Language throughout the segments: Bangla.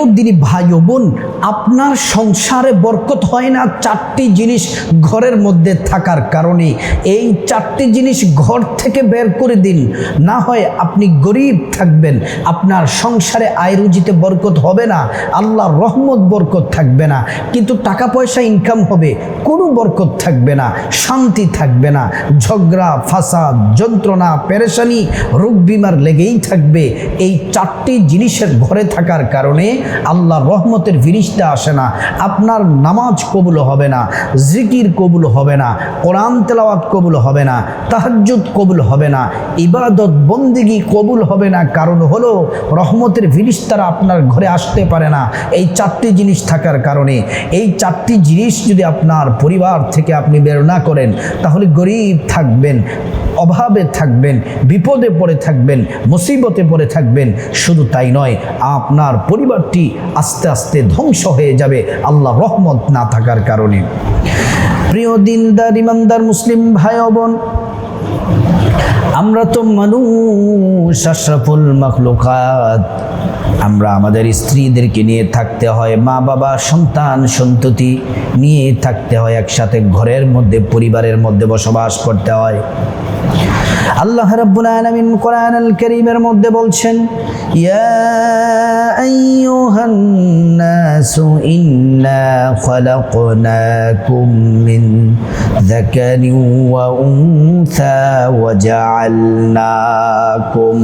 প্রিয় দিনী ভাই বোন, আপনার সংসারে বরকত হয় না চারটি জিনিস ঘরের মধ্যে থাকার কারণে। এই চারটি জিনিস ঘর থেকে বের করে দিন। না হয় আপনি গরিব থাকবেন, আপনার সংসারে আয় রুজিতে বরকত হবে না, আল্লাহর রহমত বরকত থাকবে না, কিন্তু টাকা পয়সা ইনকাম হবে, কোনো বরকত থাকবে না, শান্তি থাকবে না, ঝগড়া, ফাসাদ, যন্ত্রণা, পেরেশানি, রোগ বিমার লেগেই থাকবে। এই চারটি জিনিসের ঘরে থাকার কারণে আল্লাহ রহমতের ফিরিস্তা আসে না, আপনার নামাজ কবুল হবে না, জিকির কবুল হবে না, কোরআন তেলাওয়াত কবুল হবে না, তাহাজ্জুদ কবুল হবে না, ইবাদত বন্দিগি কবুল হবে না, কারণ হলো রহমতের ফিরিস্তারা আপনার ঘরে আসতে পারে না। এই চারটি জিনিস থাকার কারণে, এই চারটি জিনিস যদি আপনার পরিবার থেকে আপনি বের না করেন, তাহলে গরিব থাকবেন, অভাবে থাকবেন, বিপদে পড়ে থাকবেন, মুসিবতে পড়ে থাকবেন, শুধু তাই নয়, আপনার পরিবারটি আস্তে আস্তে ধ্বংস হয়ে যাবে আল্লাহ রহমত না থাকার কারণে। প্রিয় দিনদার, ইমানদার মুসলিম ভাই বোন, আমরা তো মানুষ, আশরাফুল মখলুকাত। আমরা আমাদের স্ত্রীদেরকে নিয়ে থাকতে হয়, মা বাবা, সন্তান, সন্ততি নিয়ে থাকতে হয়, একসাথে ঘরের মধ্যে, পরিবারের মধ্যে বসবাস করতে হয়। আল্লাহ রাব্বুল আলামিন কোরআন কারীমের মধ্যে বলছেন, ইয়া আইয়ুহান নাসু ইন্না খলাকনাকুম মিন যাকারিন ওয়া উনসা ওয়া জাআলনাকুম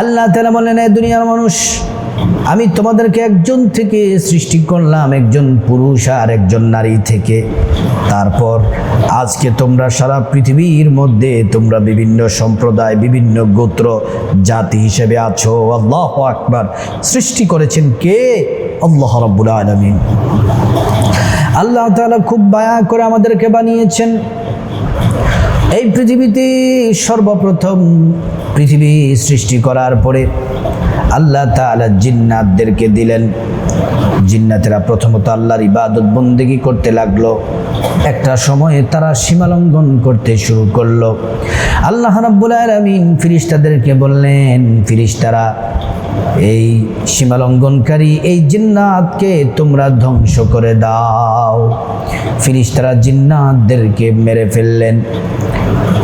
আল্লাহ তাআলা বলেন এই দুনিয়ার মানুষ আমি তোমাদেরকে একজন থেকে সৃষ্টি করলাম, একজন পুরুষ আর একজন নারী থেকে। তারপর আজকে তোমরা সারা পৃথিবীর মধ্যে তোমরা বিভিন্ন সম্প্রদায়, বিভিন্ন গোত্র, জাতি হিসেবে আছো। আল্লাহ আকবার। সৃষ্টি করেছেন কে? আল্লাহ রব্বুল আলমিন। আল্লাহ তাআলা খুব মায়া করে আমাদেরকে বানিয়েছেন। এই পৃথিবীতে সর্বপ্রথম পৃথিবী সৃষ্টি করার পরে আল্লাহ তাআলা জিন্নাতদেরকে দিলেন। জিন্নাতেরা প্রথমত আল্লাহর ইবাদত বন্দেগি করতে লাগল। একটা সময়ে তারা সীমালঙ্ঘন করতে শুরু করল। আল্লাহ রাব্বুল আলামিন ফিরিস্তাদেরকে বললেন, ফিরিস্তারা, এই সীমালঙ্ঘনকারী, এই জিন্নাতকে তোমরা ধ্বংস করে দাও। ফিরিস্তারা জিন্নাতদেরকে মেরে ফেললেন।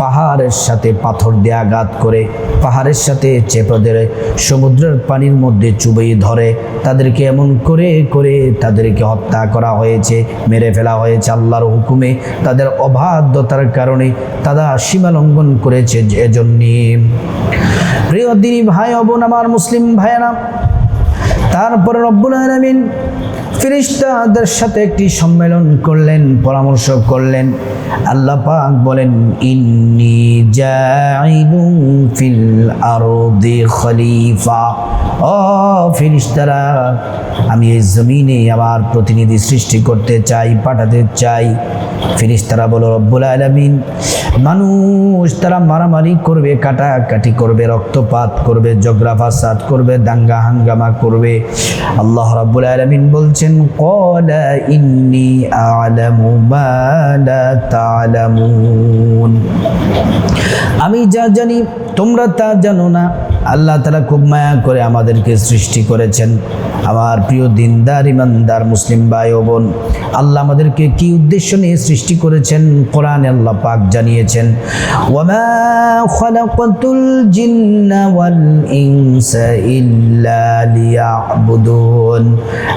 পাহাড়ের সাথে পাথর দিয়ে আঘাত করে, পাহাড়ের সাথে চেপে ধরে, সমুদ্রের পানির মধ্যে চুবিয়ে ধরে। তাদেরকে এমন করে করে তাদেরকে হত্যা করা হয়েছে, মেরে ফেলা হয়েছে আল্লাহর হুকুমে। তাদের অবাধ্যতার কারণে তারা সীমা লঙ্ঘন করেছে এজন্যে। প্রিয় দিনী ভাই অবন আমার মুসলিম ভাইয়েরা, তারপরে রব্বুল আলমিন ফিরিস্তাদের সাথে একটি সম্মেলন করলেন, পরামর্শ করলেন। আল্লাহ পাক বলেন, ইন্নি জাইলু ফিল আরদি খলিফা। ও ফিরিস্তারা আমি এই জমিনে আমার প্রতিনিধি সৃষ্টি করতে চাই, পাঠাতে চাই। ফিরিস্তারা বলো রব্বুল আলমিন। মানুষ তারা মারামারি করবে, কাটাকাটি করবে, রক্তপাত করবে, জগরা ফাসাদ করবে, দাঙ্গা হাঙ্গামা করবে। আল্লাহ রাব্বুল আলামিন বলছেন ক্বালা إني أعلم ما لا تعلمون আমি যা জানি তোমরা তা জানো না আল্লাহ তালা খুব মায়া করে আমাদেরকে সৃষ্টি করেছেন। আমার প্রিয় দিনদার, ইমানদার মুসলিম ভাই ও বোন, আল্লাহ আমাদেরকে কি উদ্দেশ্য নিয়ে সৃষ্টি করেছেন? কোরআনে আল্লাহ পাক জানিয়েছেন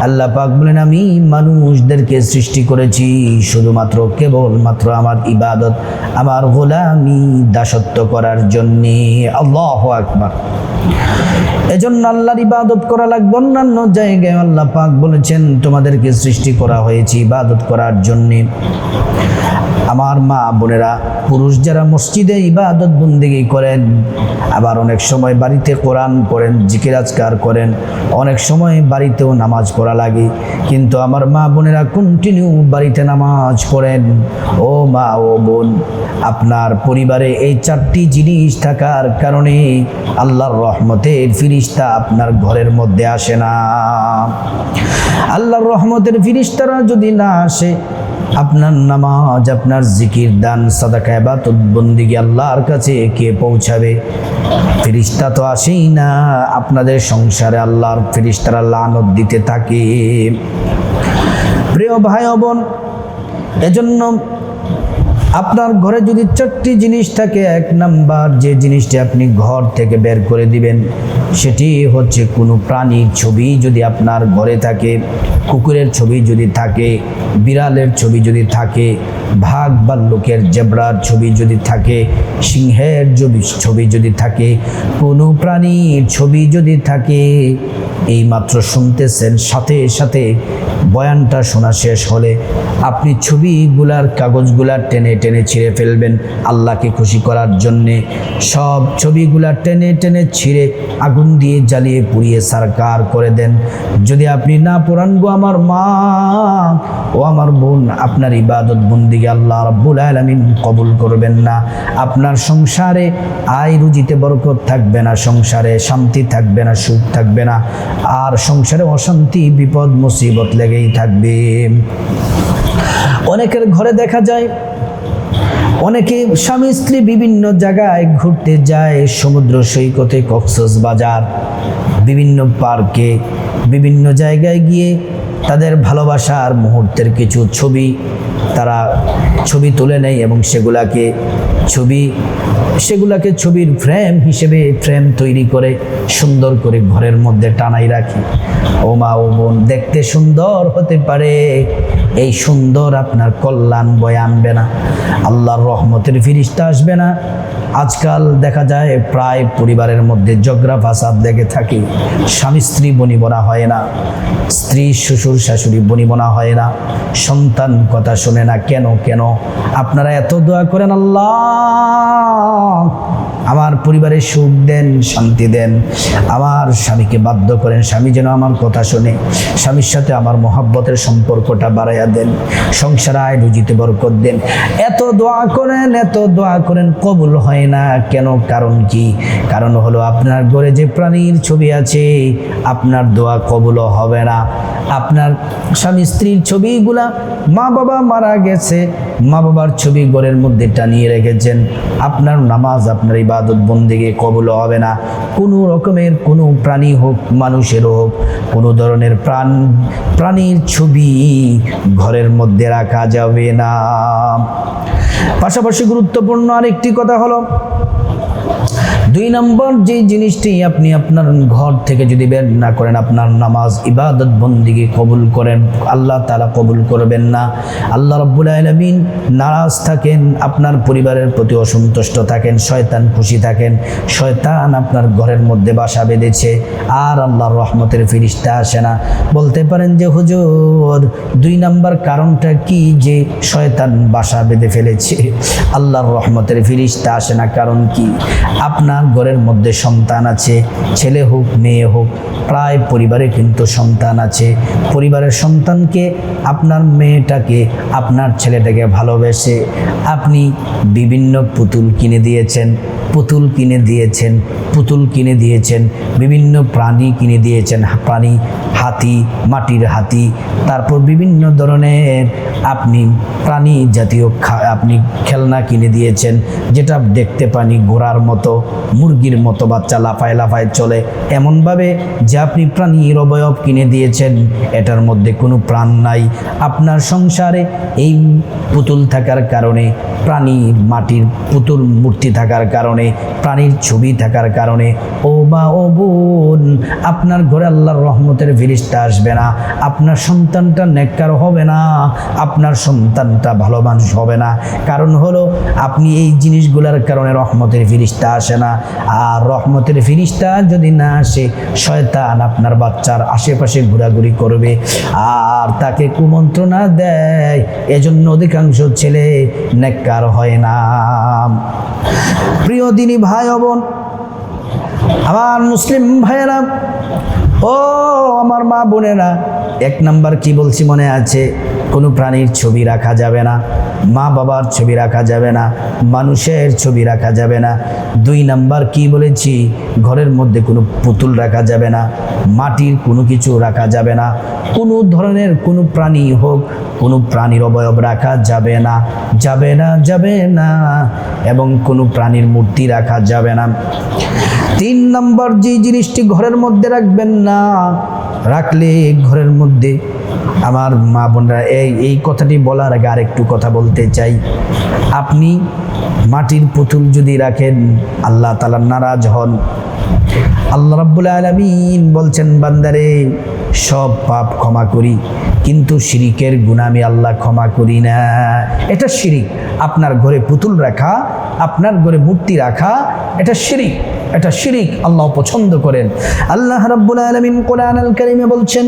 আল্লাহ পাক বলেন, আমি মানুষদেরকে সৃষ্টি করেছি শুধুমাত্র কেবলমাত্র আমার ইবাদত, আমার গোলামি দাসত্ব করার জন্যে। আল্লাহ আকবার। এজন্য আল্লাহর ইবাদত করা লাগবে। অন্যান্য জায়গায় আল্লাহ পাক বলেছেন, তোমাদেরকে সৃষ্টি করা হয়েছে ইবাদত করার জন্যে। আমার মা বোনেরা, পুরুষ যারা মসজিদে ইবাদত বন্দিগি করেন, আবার অনেক সময় বাড়িতে কোরআন পড়েন জিকিরাজকার করেন, অনেক সময় বাড়িতেও নামাজ পড়া লাগে। কিন্তু আমার মা বোনেরা কন্টিনিউ বাড়িতে নামাজ পড়েন। ও মা, ও বোন, আপনার পরিবারে এই চারটি জিনিস থাকার কারণে আল্লাহর রহমতের ফিরিস্তা আপনার ঘরের মধ্যে আসে না। আল্লাহর রহমতের ফিরিস্তারা যদি না আসে, আপনার নামাজ, আপনার জিকির, দান, সাদাকা, এবাদত, বন্দিগি আল্লাহর কাছে কে পৌঁছাবে? ফিরিস্তা তো আসেই না, আপনাদের সংসারে আল্লাহর ফিরিস্তারা লানত দিতে থাকে। প্রিয় ভাই বোন, এজন্য আপনার ঘরে যদি চারটি জিনিস থাকে, এক নাম্বার যে জিনিসটি আপনি ঘর থেকে বের করে দিবেন, সেটি হচ্ছে কোনো প্রাণীর ছবি যদি আপনার ঘরে থাকে, কুকুরের ছবি যদি থাকে, বিড়ালের ছবি যদি থাকে ভাগ বা লোকের জেবরার ছবি যদি থাকে, সিংহের ছবি ছবি যদি থাকে, কোনো প্রাণীর ছবি যদি থাকে এই মাত্র শুনতেছেন, সাথে সাথে বয়ানটা শোনা শেষ হলে আপনি ছবিগুলার কাগজগুলার টেনে টেনে ছিঁড়ে ফেলবেন আল্লাহকে খুশি করার জন্যে। সব ছবিগুলা টেনে টেনে ছিঁড়ে আগুন দিয়ে জ্বালিয়ে পুড়িয়ে সারকার করে দেন। যদি আপনি না পুরান গো আমার মা, ও আমার বোন, আপনার ইবাদত বন্দিকে আল্লাহ রব্বুল আলমিন কবুল করবেন না। আপনার সংসারে আয় রুজিতে বরকত থাকবে না, সংসারে শান্তি থাকবে না, সুখ থাকবে না, আর সংসারে অশান্তি, বিপদ, মুসিবত লেগেই থাকবে। অনেকের ঘরে দেখা যায় অনেকে স্বামী স্ত্রী বিভিন্ন জায়গায় ঘুরতে যায়, সমুদ্র সৈকতে, কক্সস বাজার, বিভিন্ন পার্কে, বিভিন্ন জায়গায় গিয়ে তাদের ভালোবাসার মুহূর্তের কিছু ছবি তারা ছবি তুলে নেয় এবং সেগুলাকে ছবি, সেগুলাকে ছবির ফ্রেম হিসেবে ফ্রেম তৈরি করে সুন্দর করে ঘরের মধ্যে টানাই রাখি। ও মা, ও বোন, দেখতে সুন্দর হতে পারে। এই সুন্দর আপনার কল্যাণ বয়ে আনবে না। আল্লাহর রহমতের ফিরিস্তা আসবে না। আজকাল দেখা যায় প্রায় পরিবারের মধ্যে জগরা ফাসাদ লেগে থাকে। স্বামী, স্ত্রী বনিবনা হয় না। স্ত্রী, শ্বশুর, শাশুড়ি বনিবনা হয় না। সন্তান কথা শোনে না কেন কেন? আপনারা এত দোয়া করেন আল্লাহ। আমার পরিবারে সুখ দেন, শান্তি দেন। আমার স্বামীকে বাধ্য করেন, স্বামী যেন আমার কথা শোনে। স্বামীর সাথে আমার মহাব্বতের সম্পর্কটা বাড়াইয়া দেন, সংসার আয় রুজিতে বরকত দেন। এত দোয়া করেন, এত দোয়া করেন, কবুল হয় না কেন? কারণ কি? কারণ হলো আপনার ঘরে যে প্রাণীর ছবি আছে, আপনার দোয়া কবুলও হবে না। আপনার স্বামী স্ত্রীর ছবিগুলা মা বাবা মারা গেছে, মা বাবার ছবি ঘরের মধ্যে টানিয়ে রেখেছেন। আপনার নামাজ, আপনার ইবাদত বন্দিকে কবুল হবে না। কোনো রকমের কোনো প্রাণী হোক, মানুষের হোক, কোনো ধরনের প্রাণ, প্রাণীর ছবি ঘরের মধ্যে রাখা যাবে না। পাশাপাশি গুরুত্বপূর্ণ আরেকটি কথা হলো দুই নম্বর যে জিনিসটি আপনি আপনার ঘর থেকে যদি বের না করেন, আপনার নামাজ ইবাদত বন্দিকে কবুল করেন, আল্লাহ তালা কবুল করবেন না। আল্লাহ রব্বুল আলমিন নারাজ থাকেন, আপনার পরিবারের প্রতি অসন্তুষ্ট থাকেন, শয়তান খুশি থাকেন, শয়তান আপনার ঘরের মধ্যে বাসা বেঁধেছে, আর আল্লাহর রহমতের ফিরিস্তা আসে না। বলতে পারেন যে, হুজুর, দুই নাম্বার কারণটা কি যে শয়তান বাসা বেঁধে ফেলেছে? আল্লাহর রহমতের ফিরিস্তা আসে না, কারণ কি? আপনার ঘরের মধ্যে সন্তান আছে, ছেলে হোক, মেয়ে হোক, প্রায় পরিবারে কিন্তু সন্তান আছে। পরিবারের সন্তানকে আপনার মেয়েটাকে, আপনার ছেলেটাকে ভালোবেসে আপনি বিভিন্ন পুতুল কিনে দিয়েছেন, পুতুল কিনে দিয়েছেন, পুতুল কিনে দিয়েছেন, বিভিন্ন প্রাণী কিনে দিয়েছেন, প্রাণী, হাতি, মাটির হাতি, তারপর বিভিন্ন ধরনের আপনি প্রাণী জাতীয় আপনি খেলনা কিনে দিয়েছেন, যেটা দেখতে পানি ঘোড়ার মতো। মুরগির মতো বাচ্চা লাফায় লাফায় চলে। এমনভাবে যে আপনি প্রাণীর অবয়ব কিনে দিয়েছেন, এটার মধ্যে কোনো প্রাণ নাই। আপনার সংসারে এই পুতুল থাকার কারণে, প্রাণী মাটির পুতুল মূর্তি থাকার কারণে, প্রাণীর ছবি থাকার কারণে, ও বা ও বোন, আপনার ঘরে আল্লাহর রহমতের ফিরিস্তা আসবে না, আপনার সন্তানটা নেককার হবে না, আপনার সন্তানটা ভালো মানুষ হবে না। কারণ হলো, আপনি এই জিনিসগুলোর কারণে রহমতের ফিরিস্তা আসে না। আর রহমতের ফিরিস্তা যদি না আসে, শয়তান আপনার বাচ্চার আশেপাশে ঘোরাঘুরি করবে। আর তাকে কুমন্ত্রণা দেয়, এজন্য অধিকাংশ ছেলে নেককার হয় না। প্রিয় দিনী ভাই বোন, আমার মুসলিম ভাইয়েরা, ও আমার মা বোনেরা, এক নাম্বার কি বলছি মনে আছে? কোনো প্রাণীর ছবি রাখা যাবে না, মা বাবার ছবি রাখা যাবে না, মানুষের ছবি রাখা যাবে না, দুই নাম্বার কি বলেছি, ঘরের মধ্যে কোনো পুতুল রাখা যাবে না, মাটির কোনো কিছু রাখা যাবে না, কোনো ধরনের কোনো প্রাণী হোক, কোনো প্রাণীর অবয়ব রাখা যাবে না যাবে না যাবে না, এবং কোনো প্রাণীর মূর্তি রাখা যাবে না। তিন নম্বর যে জিনিসটি ঘরের মধ্যে রাখবেন না, রাখলে ঘরের মধ্যে আমার মা বোনরা, এই এই কথাটি বলার আগে আরেকটু কথা বলতে চাই। আপনি মাটির পুতুল যদি রাখেন, আল্লাহ তালা নারাজ হন। আল্লাহ রাব্বুল আলমিন বলছেন, বান্দারে, সব পাপ ক্ষমা করি, কিন্তু শিরিকের গুণ আমি আল্লাহ ক্ষমা করি না। এটা শিরিক। আপনার ঘরে পুতুল রাখা, আপনার ঘরে মূর্তি রাখা, এটা শিরিক। এটা শিরিক আল্লাহ পছন্দ করেন। আল্লাহ রাব্বুল আলামিন কোরআন আল কারীমে বলছেন,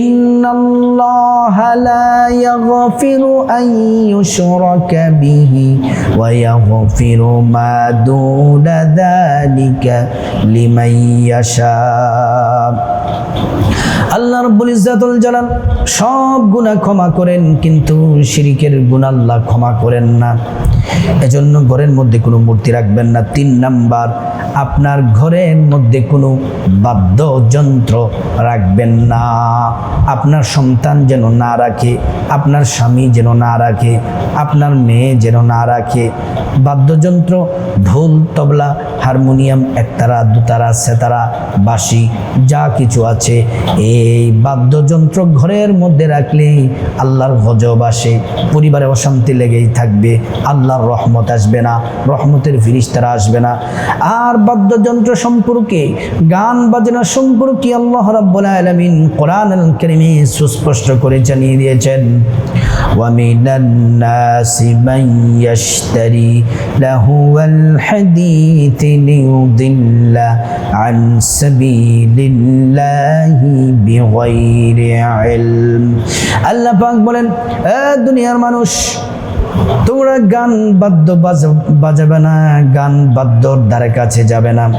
ইন্নাল্লাহা লা ইয়াগফিরু আন ইউশরাকা বিহি ওয়া ইয়াগফিরু মা দুনা যালিকা লিমান ইয়াশা। আল্লাহ রব্বুল ইজ্জাতুল জালাল সব গুনাহ ক্ষমা করেন, কিন্তু শিরিকের গুনাহ আল্লাহ ক্ষমা করেন না। এজন্য ঘরের মধ্যে কোনো মূর্তি রাখবেন না। তিন নাম্বার আপনার ঘরের মধ্যে কোনো বাদ্যযন্ত্র রাখবেন না। আপনার সন্তান যেন না রাখে, আপনার স্বামী যেন না রাখে, আপনার মেয়ে যেন না রাখে। বাদ্যযন্ত্র, ঢোল, তবলা, হারমোনিয়াম, একতারা, দুতারা, সেতারা, বাঁশি, যা কিছু আছে, এই বাদ্যযন্ত্র ঘরের মধ্যে রাখলে আল্লাহর গজব আসে, পরিবারে অশান্তি লেগেই থাকবে, আল্লাহর রহমত আসবে না, রহমতের ফিরিস্তারা আসবে না। আর বাদ্যযন্ত্র সম্পর্কে গান বাজনা সম্পর্কে আল্লাহ রাব্বুল আলামিন কোরআন আল কারীমে সুস্পষ্ট করে জানিয়ে দিয়েছেন ومن الناس من يشتري لهو الحديث ليضل عن سبيل الله بغير علم আল্লাহ পাক বলেন এ দুনিয়ার মানুষ তোমরা গান বাদ্য বাজা- বাজাবে না, গান বাদ্যর দ্বারে কাছে যাবে না।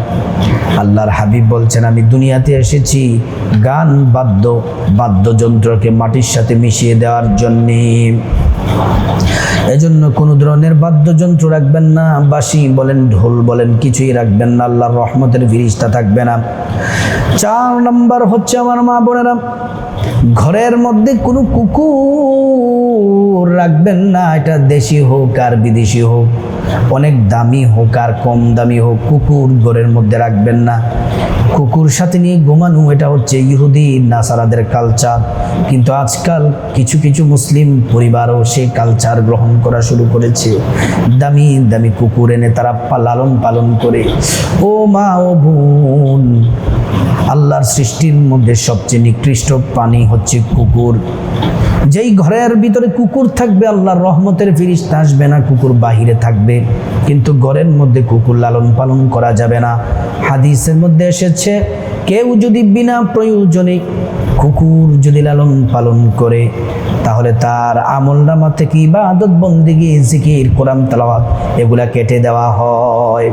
আল্লাহর হাবিব বলছেন, আমি দুনিয়াতে এসেছি গান বাদ্য, বাদ্যযন্ত্রকে মাটির সাথে মিশিয়ে দেওয়ার জন্যে। এজন্য কোনো ধরনের বাদ্যযন্ত্র রাখবেন না বাসি বলেন, ঢোল বলেন, কিছুই রাখবেন না, আল্লাহর রহমতের ফিরিস্তা থাকবে না। চার নাম্বার হচ্ছে আমার মা বোনেরা, ঘরের মধ্যে কোনো কুকুর রাখবেন না, এটা দেশি হোক আর বিদেশি হোক। অনেক দামি হোক আর কম দামি হোক, কুকুর ঘরের মধ্যে রাখবেন না। কুকুর সাথে নিয়ে ঘুমানো, এটা হচ্ছে ইহুদি, নাসারাদের কালচার কিন্তু আজকাল কিছু কিছু মুসলিম পরিবারও সেই কালচার গ্রহণ করা শুরু করেছে। দামি দামি কুকুর এনে তারা লালন পালন করে। ও মা, ও বোন, আল্লাহর সৃষ্টির মধ্যে সবচেয়ে নিকৃষ্ট প্রাণী হচ্ছে কুকুর। যেই ঘরের ভিতরে কুকুর থাকবে, আল্লাহর রহমতের ফিরিস্তা আসবে না, কুকুর বাহিরে থাকবে। কিন্তু ঘরের মধ্যে কুকুর লালন পালন করা যাবে না। হাদিসের মধ্যে এসেছে, কেউ যদি বিনা প্রয়োজনে কুকুর যদি লালন পালন করে তাহলে তার আমল নামা থেকে ইবাদত বন্দিগি, জিকির, কোরআন, তালাওয়াত, এগুলা কেটে দেওয়া হয়।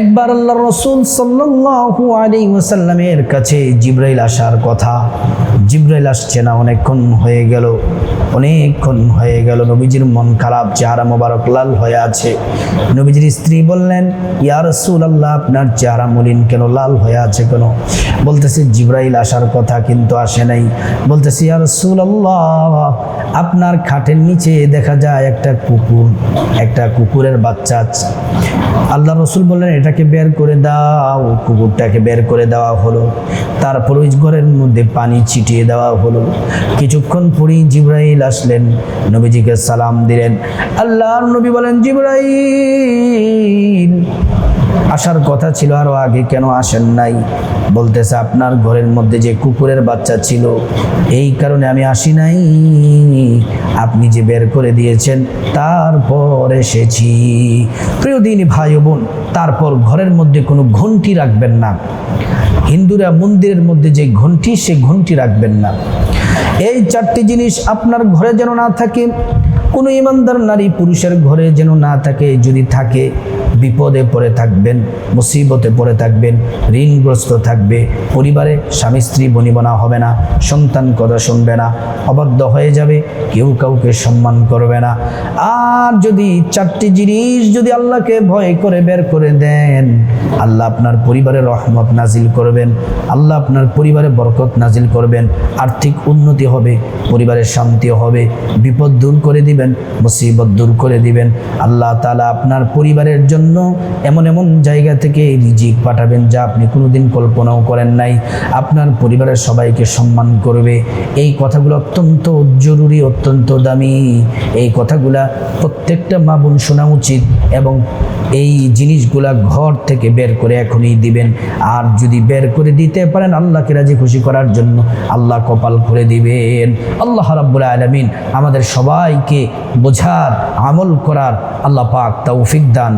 একবার আল্লাহ রসুল সাল্লাল্লাহু আলাইহি ওয়াসাল্লামের কাছে জিব্রাইল আসার কথা, জিব্রাইল আসছে না, অনেকক্ষণ হয়ে গেল, অনেকক্ষণ হয়ে গেল, নবীজির মন খারাপ, চেহারা মোবারক লাল হয়ে আছে। নবীজির স্ত্রী বললেন, ইয়া রসুল আল্লাহ আপনার চেহারা মলিন কেন, লাল হয়ে আছে কেন? বলতেছে, জিব্রাইল আসার কথা কিন্তু আসে নাই। বলতেছে, ইয়া রসুল আল্লাহ আপনার খাটের নিচে দেখা যায় একটা কুকুর, একটা কুকুরের বাচ্চা আছে। আল্লাহ রসুল বললেন, এটাকে বের করে দাও। কুকুরটাকে বের করে দেওয়া হলো। তারপর ওই ঘরের মধ্যে পানি ছিটিয়ে দেওয়া হলো। কিছুক্ষণ পরেই জিব্রাইল আসলেন। নবীজিকে সালাম দিলেন। আল্লাহর নবী বলেন, জিব্রাইল আসার কথা ছিল আরও আগে কেন আসেন নাই? বলতেছে, আপনার ঘরের মধ্যে যে কুকুরের বাচ্চা ছিল, এই কারণে আমি আসি নাই। আপনি যে বের করে দিয়েছেন, তারপর এসেছি। প্রিয় দিনী ভাই বোন, তারপর ঘরের মধ্যে কোনো ঘন্টি রাখবেন না। হিন্দুরা মন্দিরের মধ্যে যে ঘন্টি, সে ঘন্টি রাখবেন না। এই চারটি জিনিস আপনার ঘরে যেন না থাকে, কোনো ইমানদার নারী পুরুষের ঘরে যেন না থাকে, যদি থাকে বিপদে পড়ে থাকবেন, মুসিবতে পড়ে থাকবেন, ঋণগ্রস্ত থাকবে, পরিবারে স্বামী, স্ত্রী, বনিবনা হবে না, সন্তান কথা শুনবে না, অবাধ্য হয়ে যাবে, কেউ কাউকে সম্মান করবে না। আর যদি চারটি জিনিস যদি আল্লাহকে ভয় করে বের করে দেন, আল্লাহ আপনার পরিবারে রহমত নাজিল করবেন, আল্লাহ আপনার পরিবারে বরকত নাজিল করবেন, আর্থিক উন্নতি হবে পরিবারের শান্তি হবে, বিপদ দূর করে দিবেন, মুসিবত দূর করে দিবেন। আল্লাহ তালা আপনার পরিবারের জন্য এমন এমন জায়গা থেকে রিজিক পাঠাবেন যা আপনি কোনোদিন কল্পনাও করেন নাই। আপনার পরিবারের সবাইকে সম্মান করবে। এই কথাগুলো অত্যন্ত জরুরি, অত্যন্ত দামি। এই কথাগুলা প্রত্যেকটা মা বোন শোনা উচিত এবং এই জিনিসগুলা ঘর থেকে বের করে এখনই দিবেন। আর যদি বের করে দিতে পারেন, আল্লাহকে রাজি খুশি করার জন্য আল্লাহ কপাল করে দিবেন। আল্লাহ রাব্বুল আলমিন আমাদের সবাইকে বোঝার, আমল করার আল্লাহ পাক তৌফিক দান।